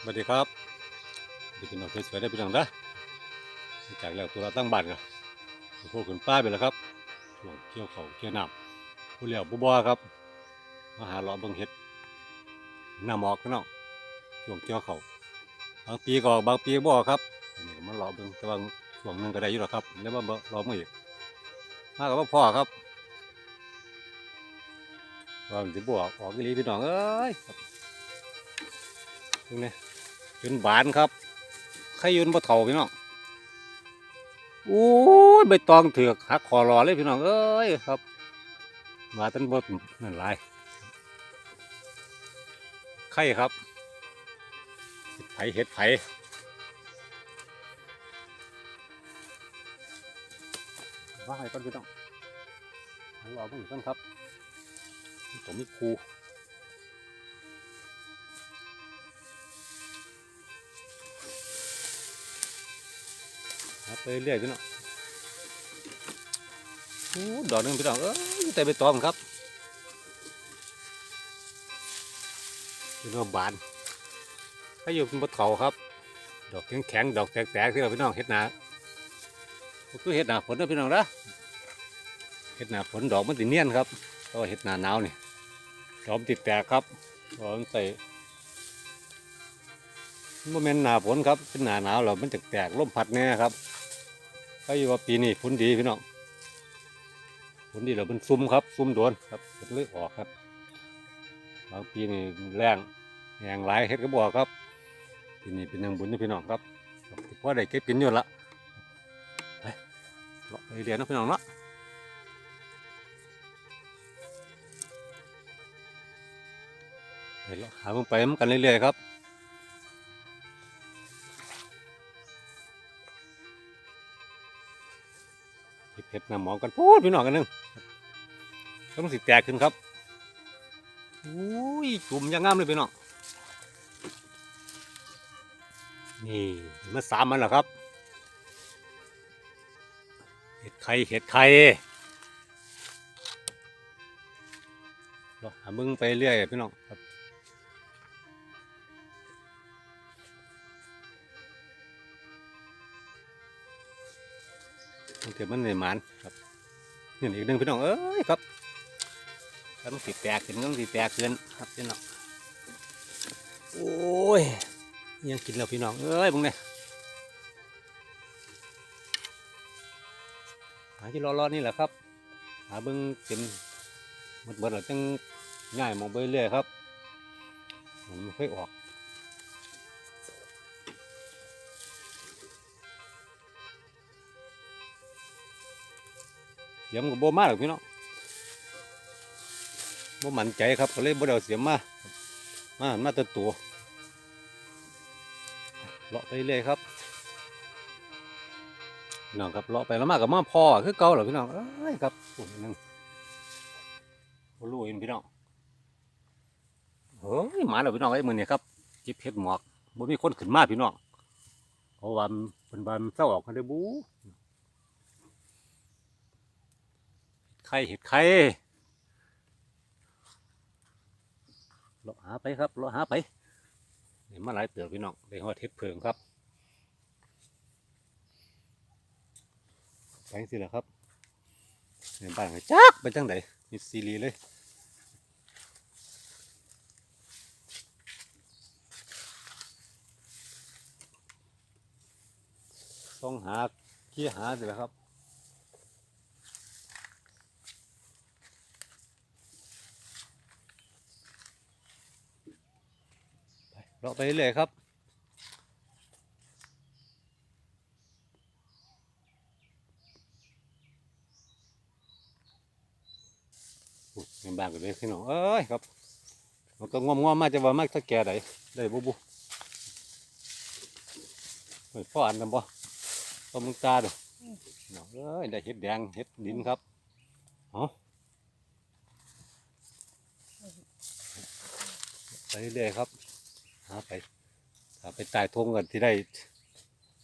สวัสดีครับดีพี่น้องสวยๆได้พี่น้องนะจากแล้วตัวเราตั้งบ้านกันพวกขึ้นป้าไปแล้วครับช่วงเกี่ยวเขาเกี่ยวน้ำผู้เลี้ยวบุบอครับมาหาเลาะเบิ่งเห็ดหน้าหมอกพี่น้องช่วงเกี่ยวเขาบางปีก็ออบางปีบ่อครับนนี้ก็มาเลาะเบิ่งแต่บางช่วงหนึงก็ได้อยู่หรอกครับแล้วมาเลาะมืออีกมากับว่าพ่อครับว่ามันสิบ่ออกออกอีหลีพี่น้องเอ้ยครับนี่ ยืนบานครับใครยืนบ่เท่าพี่น้องโอ้ยใบตองเถือกหักคอรอเลยพี่น้องเอ้ยครับมาตันบดนั่นลายไข่ครับไผเห็ดไผว่าให้ก่อนพี่น้องหันรอเพิ่งก่อนครับผมมีครู ครับไปเรื่อยพี่น้องโอ้ดอกนึงพี่น้องเอ้ยแต่ใบตองครับพี่น้องบานถ้อยู่เป็นบนเขาครับ ดอกแข็งแข็งดอกแตกๆที่เราพี่น้องเห็ดหนาคือเห็ดหนาฝนนะพี่น้องนะเห็ดหนาฝนดอกมันติเนียนครับเพราะเห็ดหนาหนาวนี่ดอกติดแตกครับดอกมันใส่โมเมนต์หนาฝนครับเป็นหนาหนาวแล้วมันจะแตกลมพัดแน่ครับ ก็อยู่ว่าปีนี้ฝนดีพี่น้องฝนดีแล้วมันซุ่มครับ ซุ่มโดนครับเป็นเลยออกครับบางปีนี่แรงแรงหลายเฮ็ดก็บอกครับปีนี้เป็นอยังบุญนะพี่น้องครับเพอได้เก็บกินอยู่ละไปเลาะไปเรียนนะพี่น้องเนาะไปเลาะหาเพิ่งไปมันกันเรื่อยๆครับ เห็ดหน้ำหมองกันพูดพี่น้องกันหนึงต้องสิแตกขึ้นครับอุ้ยจุ่มยังงามเลยพี่น้องนี่มาสามมันแล้วครับ เห็ดไข่เห็ดไข่เราหามึงไปเรื่อยพี่น้องครับ มันเกิดมันในหมันครับนี่อีกหนึ่งพี่น้องเอ้ยครับมันสิแตกขึ้นก็มันสิแตกขึ้นครับพี่น้องโอ้ยยังกินแล้วพี่น้องเอ้ยมึงเนี่ยหาที่รอๆนี่แหละครับหาเบิ้งเป็นหมดเบิดแล้วจังง่ายมองไปเรื่อยครับมันไม่ค่อยออก เสียมกับโบมาหรอกพี่น้องโบมั่นใจครับก็เลยโบเดอาเสียมมา มามาตัวตัวเลาะไปเรื่อยครับน้องครับเลาะไปแล้วมากกับมาพ่อคือเก่าเหรอพี่น้องเอ้ยครับปุ่นนึงบ่รู้เห็นพี่น้องเฮ้ยหมาแล้วพี่น้องไอ้มือเนี่ยครับจิบเห็ดหมอกบ่มีคนขึ้นมาพี่น้องเพราะว่ามเป็นบานเศร้าออกกันได้บู ไข่เห็ดไข่เลาะหาไปครับเลาะหาไปนี่มาหลายเตือพี่น้องได้หอดเห็ดเพิงครับไปสิละครับในบ้านก็จักไปจังไดมีซีรีเลยต้องหาขี้หาสิละครับ เลาะไปเรื่อยครับยเงินบางกันเลยพี่น้องเอ้ยครับมันก็งอมงอมมาจะว่ามากถ้าแก่ใดได้บุบุเฮ้ยพ่ออันกันบ่พ่อมึงตาเด้อพี่น้องเอ้ยได้เห็ดแดงเห็ดดินครับเอาไปเรื่อยครับ หาไปถ้าไปตายทงกันที่ได้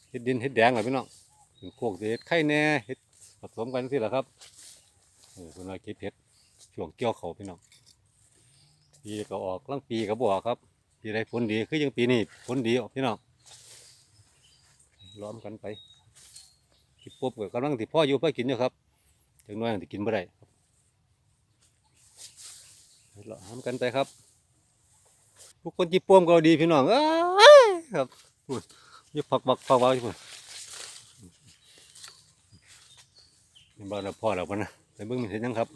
เห็ดดินเห็ดแดงเหรอพี่น้องเป็นพวกเห็ดไข่แน่เห็ดผสมกันสิเหรอครับเออคนละเก็บเห็ดช่วงเกี่ยวเขาพี่น้องปีก็ออกลังปีก็บออกครับปีใดผลดีคือยังปีนี้ผลดีออกพี่น้องล้อมกันไปคิดปุ๊บก็กำลังที่พ่ออยู่พ่อกินอยู่ครับจังน้อยที่กินบ่ได้ครับเลาะหามกันไปครับ ผู้คนจีป้วมก็ดีพี่น้องเอ้ยครับพูดอยิบผักบักผักบักพูดนี่บ้านเราพ่อเราปะนะไปเบิ่งมันเห็นยังครับ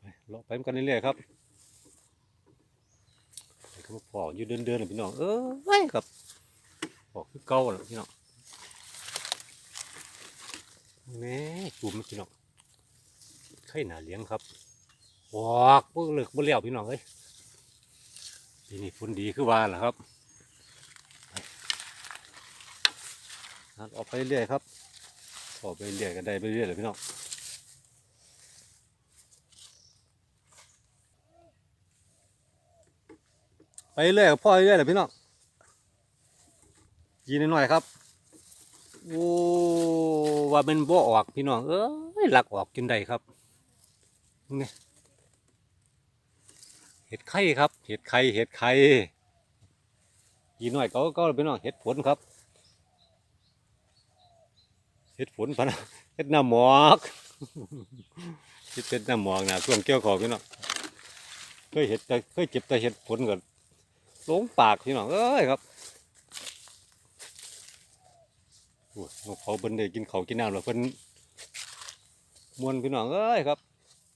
ไปเลาะไปกันเรื่อยๆครับ มาพออยู่เดินๆเลยพี่น้องเอ้ยครับพอคือเก่าแล้วพี่น้องแนี่จุ่มพี่น้องไข่หนาเลี้ยงครับวอกพวกเลิกบ่เลี้ยวพี่น้องเอ้ยทีนี้ฝนดีคือว่าล่ะครับออกไปเรื่อยครับออกไปเรื่อยก็ได้ไปเรื่อยเลยพี่น้อง ไปเรื่อยกับพ่อเรื่อยเลยพี่น้องยีนหน่อยครับโอ้ว่าเป็นบ่ออกพี่น้องเอ้ยหลักออกจนได้ครับนี่เห็ดไข่ครับ เห็ดไข่เห็ดไข่ยีหน่อยก็ก็พี่น้องเห็ดผลครับเห็ดผลพะนะเห็ดหน้าหมอกเห็ดนหน้าหมอกนะช่วงเกี่ยวของพี่น้องเคยเห็ดแต่เคยเจ็บแต่เห็ดผลก่อน หลงปากพี่น้องเอ้ยครับโอ้ยนกเขาเพิ่นได้กินเขากินน้ำแล้วเพิ่นมวนพี่น้องเอ้ยครับ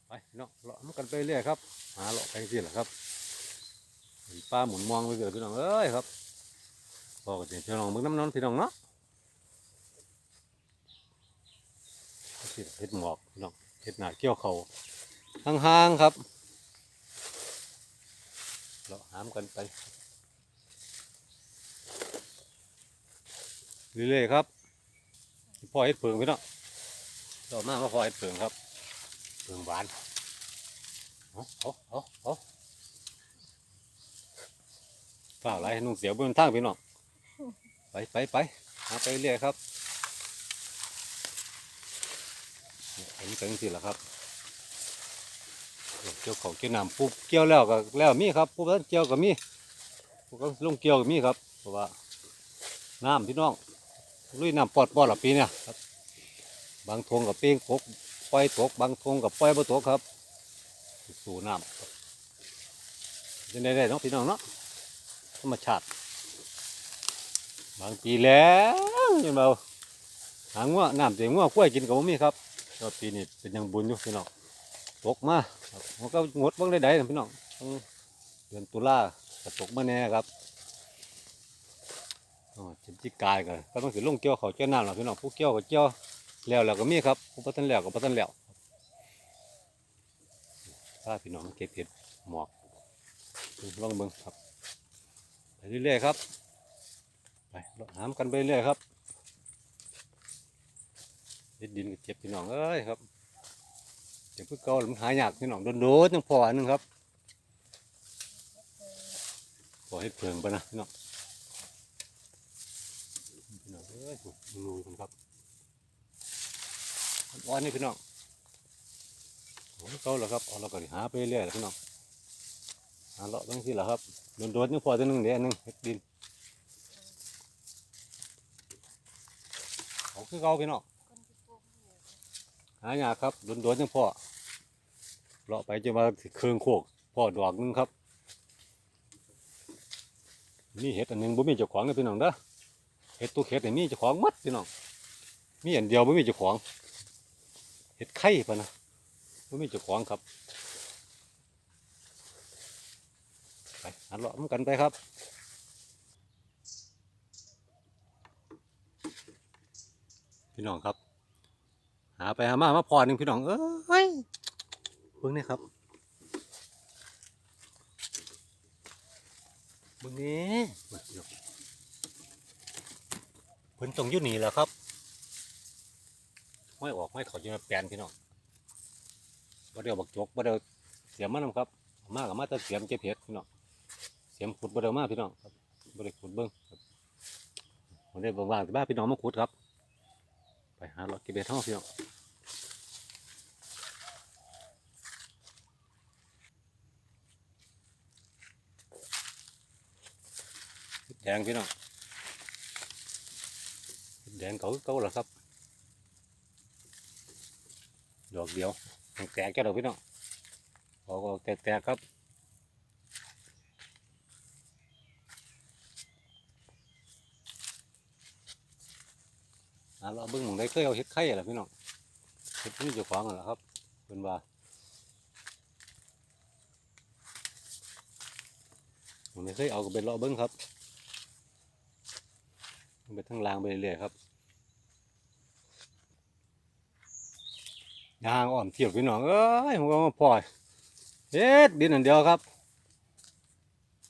ไปพี่น้องเลาะมันกันไปเรื่อยครับ หาเลาะไปสิแหละครับป้าหมุนมองไปเรื่อยพี่น้องเอ้ยครับพอกันพี่น้องมึงน้ำนอนพี่น้องเนาะเห็ดหมอกพี่น้องเห็ดหนาเกี่ยวเขาห่างๆครับ เราหามกันไป เรื่อยๆครับพ่อเห็ดเพิงพี่เนาะต่อมาก็พ่อเห็ดเพิงครับเพิงหวานเอาเอาเอาเอาฝ้าวไรนุ่งเสียวบนทางพี่น้องไปไปไปหาไปเรื่อยครับเนี่ยเห็นกันสิละครับ เกี่ยวเขาเกี่ยวน้ำปุ๊บเกี่ยวแล้วก็แล้วมีครับปุ๊บแล้วเกี่ยวก็มีปุ๊บก็ลงเกี่ยวก็มีครับเพราะว่าน้ำพี่น้องลุยน้ำปอดปอดละปีเนี่ยครับบางทงกับเป้งตกปล่อยตกบางทงกับปล่อยบ่ตกครับ สู่น้ำครับจะได้ได้เนาะพี่น้องเนาะธรรมชาติบางปีแล้วยังเบาหางว่าน้ำเสียงว่ากล้วยกินกับมีครับก็ปีนี้เป็นยังบุญอยู่พี่น้อง ตกมาครับมันก็งดบ้างได้ๆนะพี่น้องเดือนตุลาก็ตกมาแน่ครับอ๋อจิจิกายก็ก็ต้องสิลงเกี่ยวเขาเกี่ยวน้ำหรอพี่น้องผู้เกี่ยวก็เกี่ยวแล้วแล้วก็มีครับผู้พัฒนแล้วก็พัฒนแล้วถ้าพี่น้องเก็บเห็ดหมอกลองเบิ่งครับไปเรื่อยๆครับไปหามกันไปเรื่อยครับเฮ็ดดินก็เจ็บพี่น้องเอ้ยครับ เดี๋ยวพื่อเก่ามันหายากพี่น้องโดนๆจังพออันนึงครับพอให้เพิงไปนะพี่น้องพี่น้องเอ้ยรูกันครับอ่อนนี่พี่น้องโอ้ยเก่าแล้วครับเอาเราก็สิหาไปเรื่อยๆแหละพี่น้องหาเลาะตั้งที่แหละครับโดนๆจังพอตัวนึงเดี๋ยวนหนึงเฮ็ดดินเอาคือเก่าพี่น้อง หายากครับโดนๆจังพ่อเลาะไปจะมาเครื่องโคกพ่อดอกหนึงครับนี่เห็ดอันหนึงบ่มีเจ้าของนะพี่น้องเด้อเห็ดตัวเห็ดนี่มีเจ้าของมัดพี่น้องมีอันเดียวบ่มีเจ้าของเห็ดไข่ปะนะบ่มีเจ้าของครับไปหาเลาะมันกันไปครับพี่น้องครับ หาไปหามามาพอหนึ่งพี่น้องเอ้ยเบิ่งนี่ครับเบิ่งนี้มาพี่น้องเพิ่นตรงยู่นี่แหละครับไม่ออกไม่เขาจะมาแปลนพี่น้องบ่เดียวบักจกบ่เดียวเสียมันนำครับมากกับมาแตะเสียมเก็บเห็ดพี่น้องเสียมขุดบ่ได้เอามากพี่น้องครับบ่ได้ขุดเบิ้งครับผมได้ว่างๆแต่บ้านพี่น้องมาขุดครับ ไปหาเลาะเก็บเห็ดเฮาพี่น้องเห็ด แดงพี่น้องแดงเก่าเก่าแล้วครับ ดอกเดียวแตกแค่ดอกพี่น้องออกออกแตกๆครับอ่าเราเบิ้งหมองได้เคยเอาเห็ดไข่แหละพี่น้องเห็ดนี่จ้าของนั่นแหละครับเป็นว่าผมไม่เคยเอาก็เป็นเลาะเบิ้งครับ ไปทั้งรางไปเรื่อยๆครับยางอ่อนเทียบพี่น้องเอ้ยผมก็มาปล่อยเฮ็ดดินอันเดียวครับ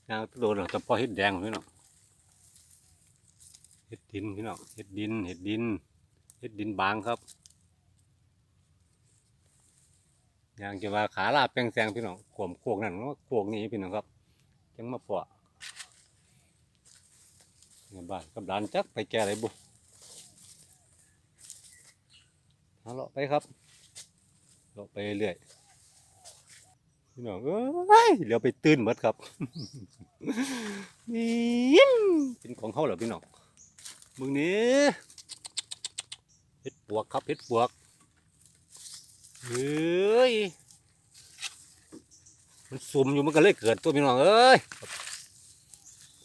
ยางโดนแต่พอเฮ็ดแดงพี่น้องเฮ็ดดินพี่น้องเฮ็ดดินเฮ็ดดินเฮ็ดดินบางครับยางจะว่าขาลาบแปลงแซงพี่น้องขวมโคกนั่นว่าโคกนี้พี่น้องครับจังมาปล่อ ยเนี่ยบ้านกับหลานจักไปแก่อะไรบุเอาเลาะไปครับเลาะไปเรื่อยพี่น้องเอ้ยเดี๋ยวไปตื่นหมดครับนี่เป็นของเขาเหรอพี่น้องมึงนี้เห็ดปวกครับเห็ดปวกเฮ้ยมันสุ่มอยู่มันก็เลยเกิดตัวพี่น้องเอ้ย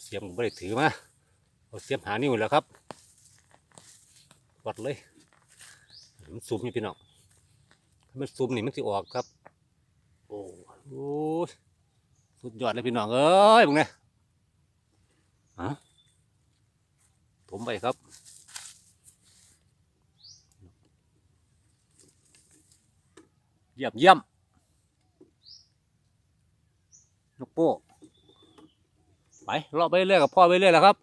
เสียมผมไม่ได้ถือมา เอาเสียมหานิ้วแล้วครับ วัดเลย มันสุ่มอยู่พี่น้องถ้ามันซุ่มนี่มันสิออกครับ โอ้โหสุดยอดเลยพี่น้องเอ้ยมึงเนี่ยฮะถมไปครับเยี่ยมเยี่ยมนกโป้ไปเลาะไปเรื่อยกับพ่อไปเรื่อยแล้วครับ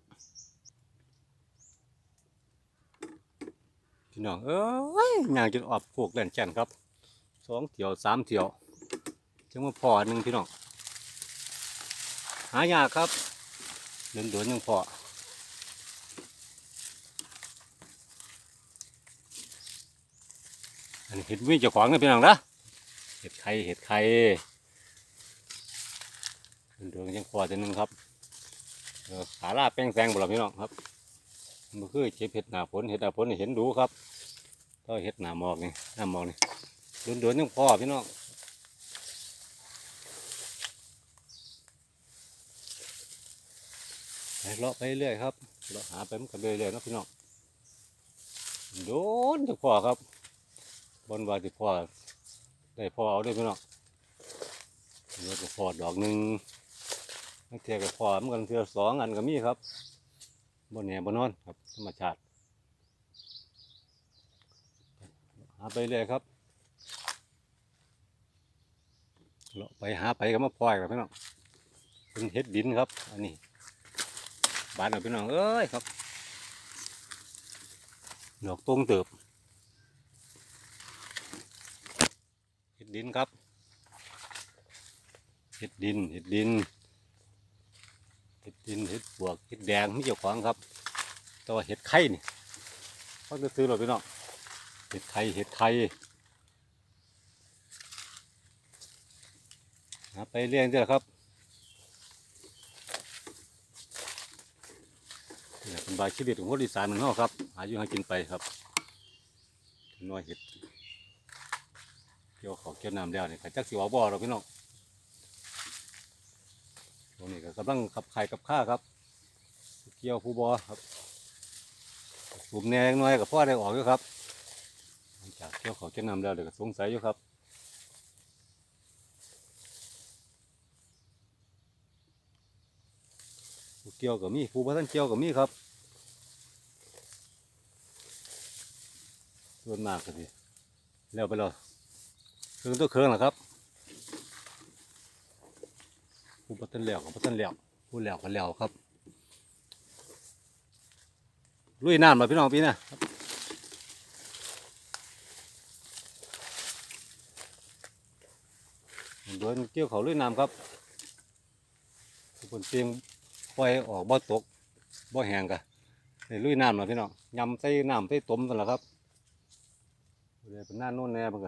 พี่น้องเอ้ยยางจนออกพวกแหลนแก่นครับสองเที่ยวสามเที่ยวจังมาพอหนึ่งพี่น้องหายากครับเดินเดินยังพออันนี้เห็ดวิ่งจ้าของนะพี่น้องนะเห็ดไข่เห็ดไข่เดินเดินยังพอจะนึงครับขาลาแป้งแซงบุหรี่พี่น้องครับ มันคือเจ็บเห็ดหนาฝนเห็ดหนาฝนนี่เห็นดูครับก็เห็ดหนาหมอกนี่หนาหมอกนี่โดนโดนๆยังพอพี่น้องไปเลาะไปเรื่อยครับเลาะหาไปมันกันเรื่อยๆนะพี่น้องโดนจะพอครับบนว่าจะพอได้พอเอาด้วยพี่น้องเดี๋ยวจะพอดอกหนึ่งเทียก็พอเหมือนกันเทียสองอันก็มีครับ บนแหนบนนอนครับ ธรรมชาติ หาไปเรื่อยครับเลาะไปหาไปก็มาปล่อยกับพี่น้องเป็นเห็ดดินครับ อันนี้บานเอาพี่น้องเอ้ยครับดอกตรงเติบเห็ดดินครับเห็ดดินเห็ดดิน เห็ดดินเห็ดปวกเห็ดแดงมีเจ้าของครับ แต่ว่าเห็ดไข่นี่เขาจะซื้อหรอพี่น้องเห็ดไข่เห็ดไข่หาไปเรื่อยเรื่อยครับเป็นบชีวิตของคนอีสานของเราครับหาอยู่หากินไปครับน้อยเห็ดเกี่ยวขาวเกี่ยวน้ำแล้วนี่ขัจักสิวาบ่อเราพี่น้อง ตรงนี้ก็กำลังขับไข่กับข้าครับ เกี่ยวผู้บอครับสูบแนงน้อยกับพ่อได้ออกอยู่ครับหลังจากเกี่ยวเขาเกี่ยวนำแล้วเดี๋ยวก็สงสัยอยู่ครับผู้เกี่ยวกับมีผู้บ่ทันเกี่ยวกับมีครับ ส่วนมากก็สิแล้วไปแล้วเครื่องตัวเครื่องนะครับ ผู้บ่ทันแลวกับบ่ทันแลวผู้แลวก็แลวครับลุยน้ำมาพี่น้องพี่นะโดนเกี่ยวเขาลุยน้ำครับคนเตรียมปล่อยออกบ่อตกบ่อแหงกะในลุยน้ำเนาพี่น้องยำใส่น้ำใส่ต้มกันละครับเลยเป็นหน้าโน่นแน่เพิ่น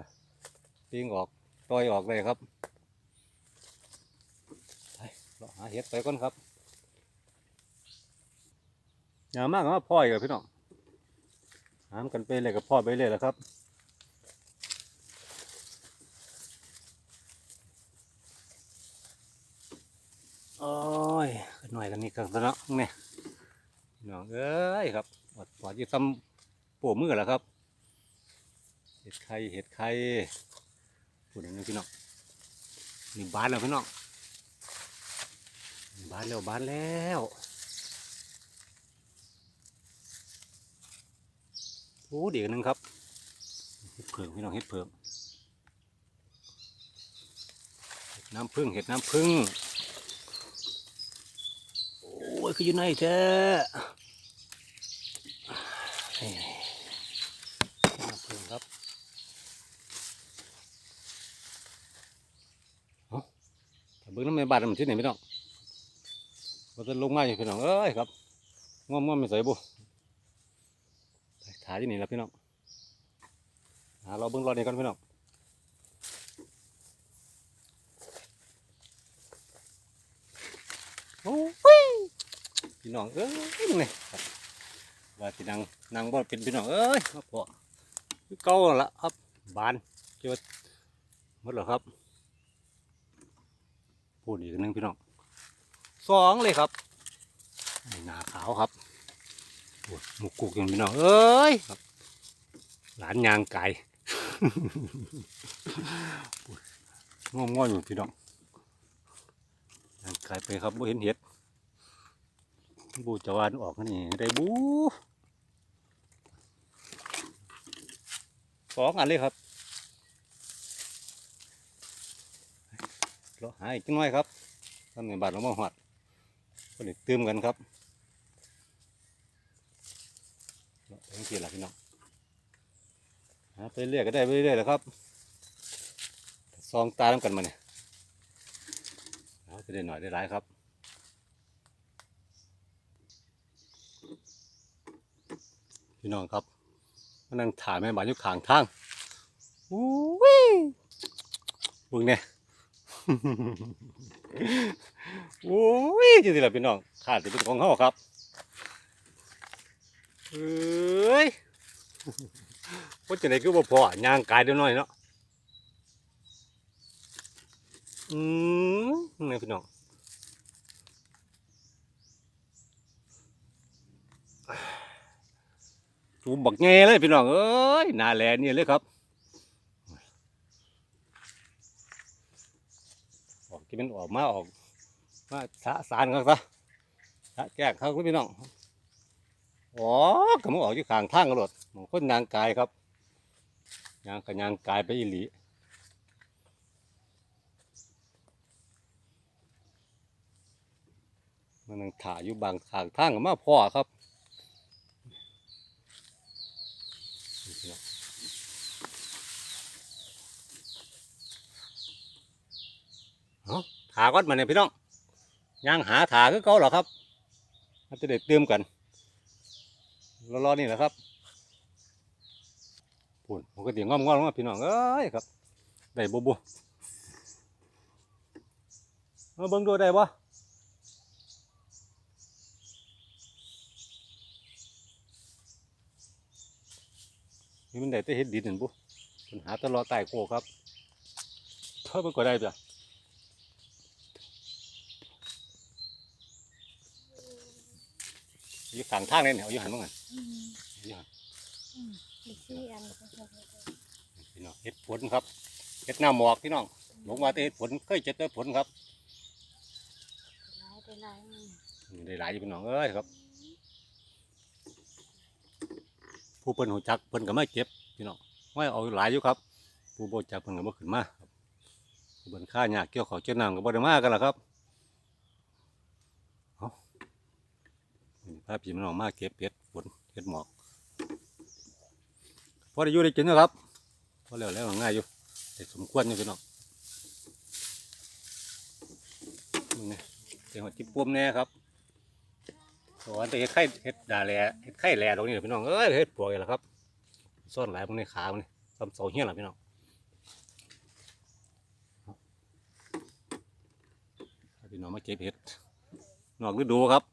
เตรียงออกต่อยออกเลยครับไปเราเห็ดไปก่อนครับอย่ามากก็มาพ่อยกับพี่น้องหามกันไปเลยกับพ่อไปเลยแหละครับโอ้ยหน่อยกันนี่กันซะเนาะเนี่ยน้องเอ้ยครับปอดปอดยู่ซ้ำโป้มือแล้วครับ เห็ดไข่เห็ดไข่พูดอย่างนี้พี่น้องนี่บานแล้วพี่น้อง บานแล้วบานแล้วโอ้เดี๋ยวนึงครับเห็ดเผือกพี่น้องเห็ดเผือกน้ำผึ้งเห็ดน้ำผึ้งโอ้ยคืออยู่ไหนเจ้นี่มาเพิ่งครับเอาถ้าเบิ้งน้ำในบ้านมันที่ไหนพี่น้อง มันจะลงมาอยู่พี่น้องเอ้ยครับง่วงง่วงไม่ใส่บุถ่ายที่นี่แล้วพี่น้องหาเราเบิ้งรอนี่ก่อนพี่น้องโอ้ยพี่น้องเอ้ยนี่ครับว่าที่นางนางบ่เป็นพี่น้องเอ้ยมาพอคือเก่าละครับบานเจอหมดแล้วครับพูดอีกนึงพี่น้อง สองเลยครับนี่หนาขาวครับโอ้ยหมุกกุกอย่างพี่น้อเอ้ยครับ หลานยางไก่ง่วงง่วงอยู่พี่น้องยางไก่ไปครับบ่เห็นเห็ดบูจาวานออกนี่ได้บูสองอันเลยครับเราหาอีกจังน้อยครับทำในบาทเรามาหอด ก็เลยตืมกันครับเราะทั้งทีละพี่น้องไปเรื่อยก็ได้ไปเรื่อยแหล้วครับซองตาน้ำกันมาเนี่ยเอาจะได้หน่อยได้หลายครับพี่น้องครับมานั่งถ่ายแม่บานยู่ข้างทางอู้วิบึงเนี่ย โอ้ยจริงๆแล้วพี่น้องขาดจะเป็นของเขาครับเอ้ยว่าจะไหนคือบ่พอย่างกายเดียวน้อยเนาะอืมนี่พี่น้องจูบบักแง่เลยพี่น้องเอ้ยหนาแลนี่เลยครับออก ที่มันออกมาออกมาสะสารครับซะสะแก้ครับพี่น้องอ๋อกำลังออกอยู่ข้างทางกรถมองคนยางกายครับยางกับยางกายไปอีหลีมันยังถ่ายอยู่บางข้างทางมาพ่อครับ เอา ถาก่อนมาเนี่ยพี่น้องย่างหาถาคือเก่าเหรอครับมันจะได้เติมกันรอๆนี่แหละครับปุ่นผมก็เตียงงอมงอมงมาพี่น้องเอ้ยครับได้บุบุมาเบิ่งดูได้ปะนี่มันได้แต่เห็ดดินนั่นบุปัญหาตลอดใต้โคครับเท่ามันก็ได้จ้ะ อยู่ข้างทางเลยเนี่ยเอาอยู่หันมั้งไงอืมอยู่หันอืมมีสี่อันก็พอพี่น้องเห็ดผลครับเห็ดหน้าหมอกพี่น้องลงมาแต่เห็ดผลเคยเจ็ดแต่ผลครับหลายไปหลายอืมนี่ได้หลายอยู่พี่น้องเอ้ยครับ ผู้เพิ่นหูจักเพิ่นก็ไม่เก็บพี่น้องไม่เอาหลายอยู่ครับ ผู้บ่จักเพิ่นก็บ่ขึ้นมาครับผู้เพิ่นค่าหยากเกี่ยวเขาวเจ้าน้ำก็บ่ได้มากันล่ะครับเอา นี่พาพี่น้องมาเก็บเห็ดผลเห็ดหมอกพอได้อยู่ได้กินนะครับพอแล้วแล้วง่ายอยู่แต่สมควรอยู่พี่น้องมึงเนี่ยเสียงหัวจิบปุ่มแน่ครับสอนแต่เห็ดไข่เห็ดดาแหล่เห็ดไข่แหล่ตรงนี้แหละพี่น้องเอ้ยเห็ดปวกนี่แหละครับซ่อนหลายมึงในขามึงนี่ซ้ำเสาเฮี้ยนหล่ะพี่น้องพี่น้องมาเก็บเห็ดนอกฤดูครับ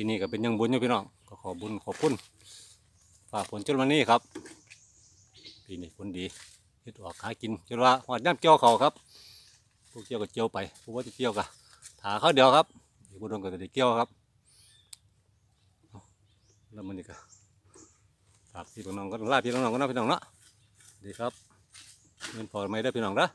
ปีนี้ก็เป็นยังบุญอยู่พี่น้องก็ขอบุญขอบคุณฝากฝนจนวันนี้ครับปีนี้ฝนดีเห็ดออกหากินจนว่าหอดย่ำเกี่ยวเขาครับพวกเกี่ยวก็เกี่ยวไปพวกว่าจะเกี่ยวก็ถาเขาเดียวครับอยู่บนดงก็จะได้เกี่ยวครับแล้วมันนี่ก็ฝากพี่น้องก็ลาพี่น้องก็นะพี่น้องเนาะดีครับเงินพอไหมได้พี่น้องเด้อ